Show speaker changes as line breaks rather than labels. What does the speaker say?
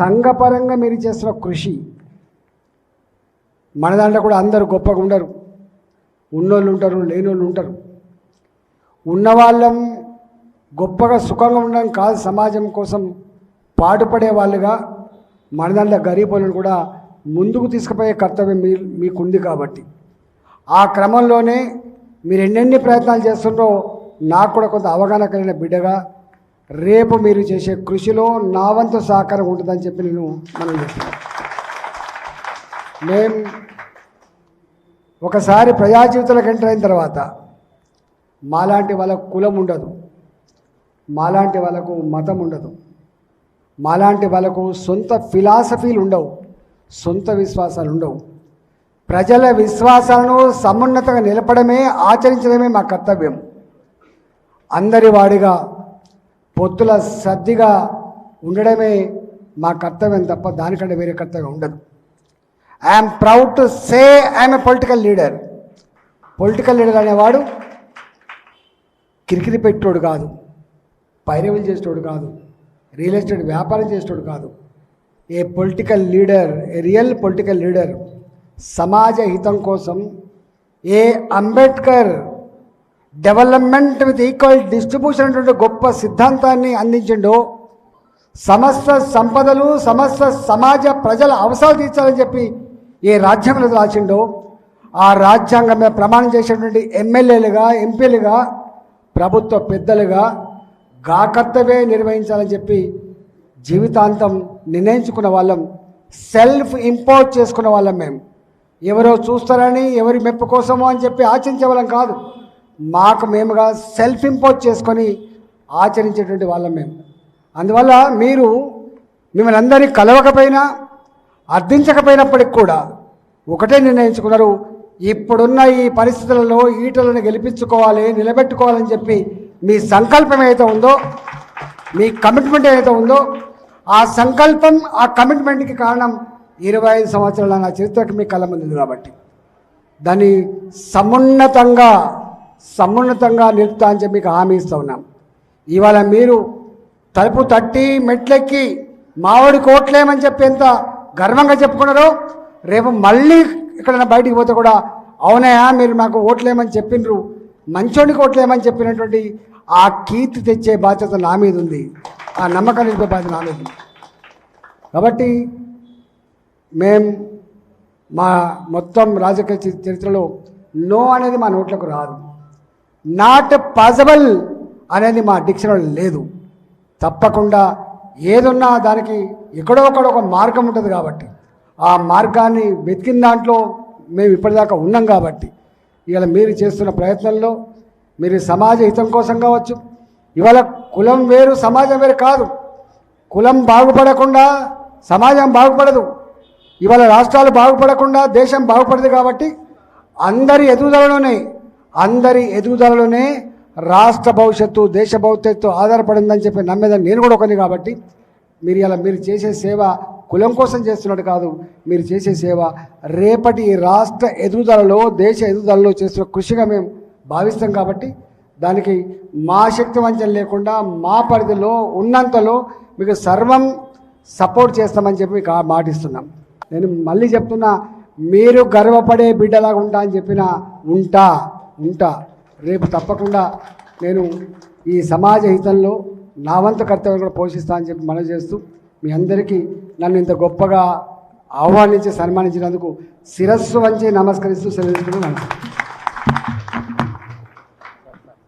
సంఘపరంగా మీరు చేస్తున్న కృషి మన దాంట్లో కూడా అందరూ గొప్పగా ఉండరు. ఉన్నోళ్ళు ఉంటారు లేనోళ్ళు ఉంటారు. ఉన్నవాళ్ళం గొప్పగా సుఖంగా ఉండడం కాదు సమాజం కోసం పాటుపడే వాళ్ళుగా మన దాంట్లో గరీబులను కూడా ముందుకు తీసుకుపోయే కర్తవ్యం మీ మీకుంది కాబట్టి. ఆ క్రమంలోనే మీరు ఎన్నెన్ని ప్రయత్నాలు చేస్తుండో నాకు కూడా కొంత అవగాహన కలిగిన బిడ్డగా రేపు మీరు చేసే కృషిలో నా వంతు సహకారం ఉంటుందని చెప్పి నేను మనం చెప్తున్నాను మేం ఒకసారి ప్రజా జీవితంలోకి ఎంటర్ అయిన తర్వాత మాలాంటి వాళ్ళకు కులం ఉండదు మాలాంటి వాళ్ళకు మతం ఉండదు మాలాంటి వాళ్ళకు సొంత ఫిలాసఫీలు ఉండవు సొంత విశ్వాసాలు ఉండవు. ప్రజల విశ్వాసాలను సమున్నతంగా నిలపడమే ఆచరించడమే మా కర్తవ్యం. అందరి వాడిగా పొత్తుల సర్దిగా ఉండడమే మా కర్తవ్యం తప్ప దానికంటే వేరే కర్తవ్యం ఉండదు. I'm proud to say I'm a political leader political leader అనేవాడు కిరికిరి పెట్టోడు కాదు పైరవీలు చేసేటోడు కాదు రియల్ ఎస్టేట్ వ్యాపారం చేసేటోడు కాదు. A political leader a real political leader సమాజ హితం కోసం a Ambedkar development with equal distribution అనేటువంటి గొప్ప సిద్ధాంతాన్ని అందించిండో. సమస్త సంపదలు సమస్త సమాజ ప్రజల అవసరాలు తీర్చాలని చెప్పి ఏ రాజ్యాంగంలో రాసిండో ఆ రాజ్యాంగం మీద ప్రమాణం చేసేటువంటి ఎమ్మెల్యేలుగా ఎంపీలుగా ప్రభుత్వ పెద్దలుగా గాకర్తవ్యం నిర్వహించాలని చెప్పి జీవితాంతం నిర్ణయించుకున్న వాళ్ళం సెల్ఫ్ ఇంపోర్ట్ చేసుకున్న వాళ్ళం మేము. ఎవరో చూస్తారని ఎవరి మెప్పు కోసమో అని చెప్పి ఆచరించే వాళ్ళం కాదు. మాకు మేముగా సెల్ఫ్ ఇంపోజ్ చేసుకొని ఆచరించేటువంటి వాళ్ళం మేము. అందువల్ల మీరు మిమ్మల్ని అందరినీ కలవకపోయినా అర్థించకపోయినప్పటికి కూడా ఒకటే నిర్ణయించుకున్నారు ఇప్పుడున్న ఈ పరిస్థితులలో ఈటలను గెలిపించుకోవాలి నిలబెట్టుకోవాలని చెప్పి మీ సంకల్పం ఏదైతే ఉందో మీ కమిట్మెంట్ ఏదైతే ఉందో ఆ సంకల్పం ఆ కమిట్మెంట్కి కారణం ఇరవై ఐదు సంవత్సరాల నా చరిత్రకి మీ కళ్ళ ముందు కాబట్టి. దాన్ని సమున్నతంగా సమున్నతంగా నిలుపుతా అని చెప్పి మీకు హామీ ఇస్తూ ఉన్నాం. ఇవాళ మీరు తలుపు తట్టి మెట్లెక్కి మావిడి కోట్లేమని చెప్పి ఎంత గర్వంగా చెప్పుకున్నారో రేపు మళ్ళీ ఎక్కడైనా బయటికి పోతే కూడా అవునయా మీరు మాకు ఓట్లేమని చెప్పిండ్రు మంచోడికి ఓట్లేమని చెప్పినటువంటి ఆ కీర్తి తెచ్చే బాధ్యత నా మీద ఉంది. ఆ నమ్మకం నిలిపే బాధ్యత నా మీద ఉంది. కాబట్టి మేం మా మొత్తం రాజకీయ చరిత్రలో నో అనేది మా నోట్లకు రాదు. నాట్ పాసిబుల్ అనేది మా డిక్షనరీలో లేదు. తప్పకుండా ఏదున్నా దానికి ఎక్కడో ఒకడ ఒక మార్గం ఉంటుంది కాబట్టి. ఆ మార్గాన్ని వెతికిన దాంట్లో మేము ఇప్పటిదాకా ఉన్నాం కాబట్టి. ఇవాళ మీరు చేస్తున్న ప్రయత్నంలో మీరు సమాజ హితం కోసం కావచ్చు ఇవాళ కులం వేరు సమాజం వేరు కాదు. కులం బాగుపడకుండా సమాజం బాగుపడదు. ఇవాళ రాష్ట్రాలు బాగుపడకుండా దేశం బాగుపడదు కాబట్టి అందరి ఎదుగుదలలోనే అందరి ఎదుగుదలలోనే రాష్ట్ర భవిష్యత్తు దేశ భవిష్యత్తు ఆధారపడిందని చెప్పి నమ్మేదని నేను కూడా ఒకని కాబట్టి మీరు ఇలా మీరు చేసే సేవ కులం కోసం చేస్తున్నట్టు కాదు మీరు చేసే సేవ రేపటి రాష్ట్ర ఎదుగుదలలో దేశ ఎదుగుదలలో చేస్తున్న కృషిగా మేము భావిస్తాం కాబట్టి దానికి మా శక్తి వంచన లేకుండా మా పరిధిలో ఉన్నంతలో మీకు సర్వం సపోర్ట్ చేస్తామని చెప్పి మీకు మాటిస్తున్నాం నేను మళ్ళీ చెప్తున్నా మీరు గర్వపడే బిడ్డలాగా ఉంటా అని చెప్పిన ఉంటా. ఉంటా. రేపు తప్పకుండా నేను ఈ సమాజ హితంలో నా వంతు కర్తవ్యం కూడా పోషిస్తా అని చెప్పి మనం చేస్తూ మీ అందరికీ నన్ను ఇంత గొప్పగా ఆహ్వానించి సన్మానించినందుకు శిరస్సు వంచి నమస్కరిస్తూ సెలవు నమస్కారం